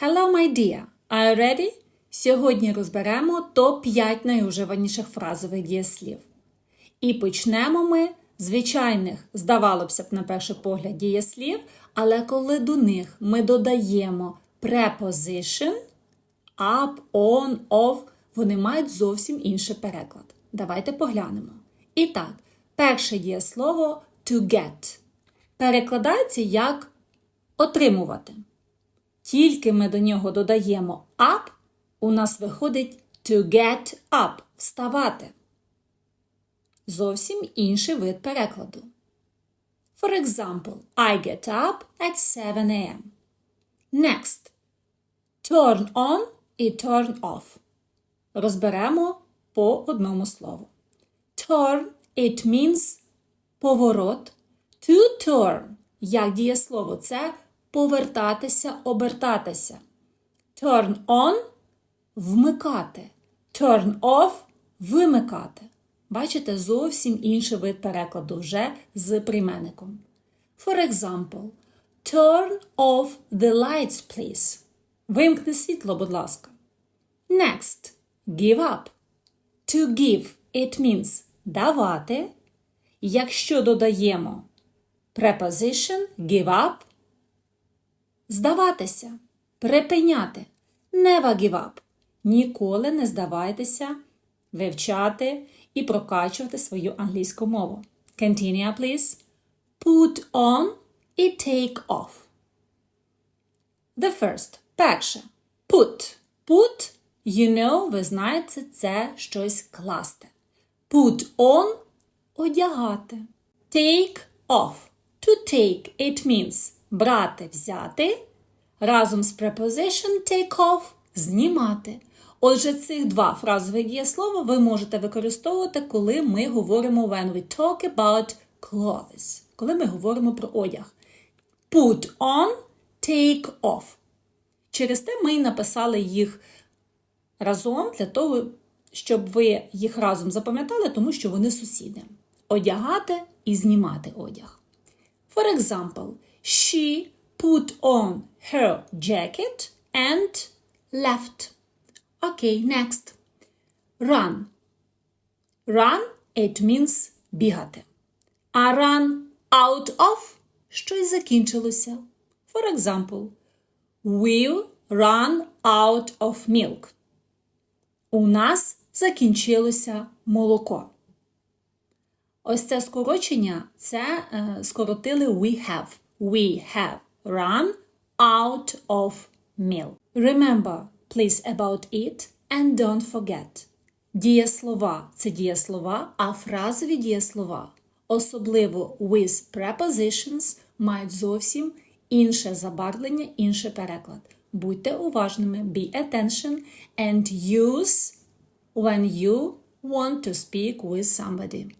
Hello, my dear. Are you ready? Сьогодні розберемо топ-5 найуживаніших фразових дієслів. І почнемо ми звичайних, здавалося б, на перший погляд, дієслів, але коли до них ми додаємо preposition, up, on, off, вони мають зовсім інший переклад. Давайте поглянемо. І так, перше дієслово to get перекладається як отримувати. Тільки ми до нього додаємо up, у нас виходить to get up вставати. Зовсім інший вид перекладу. For example, I get up at 7 a.m. Next. Turn on і turn off. Розберемо по одному слову. Turn it means поворот. To turn як дієслово це повертатися, обертатися. Turn on вмикати. Turn off вимикати. Бачите, зовсім інший вид перекладу вже з прийменником. For example, turn off the lights, please. Вимкни світло, будь ласка. Next. Give up. To give it means давати. Якщо додаємо preposition give up, здаватися, припиняти. Never give up. Ніколи не здавайтеся вивчати і прокачувати свою англійську мову. Continue, please. Put on і take off. The first. Перше. Put. Put, you know, ви знаєте, це щось класти. Put on одягати. Take off. To take it means брати, взяти. Разом з preposition take off знімати. Отже, цих два фразові дієслова ви можете використовувати, коли ми говоримо when we talk about clothes, коли ми говоримо про одяг. Put on, take off. Через те ми й написали їх разом для того, щоб ви їх разом запам'ятали, тому що вони сусіди. Одягати і знімати одяг. For example, she put on her jacket and left. Okay, next. Run. Run it means бігати. А run out of щось закінчилося. For example, we'll run out of milk. У нас закінчилося молоко. Ось це скорочення це е, скоротили we have. We have run out of milk. Remember, please, about it and don't forget. Дієслова це дієслова, а фразові дієслова, особливо with prepositions, мають зовсім інше забарвлення, інший переклад. Будьте уважними, be attention and use when you want to speak with somebody.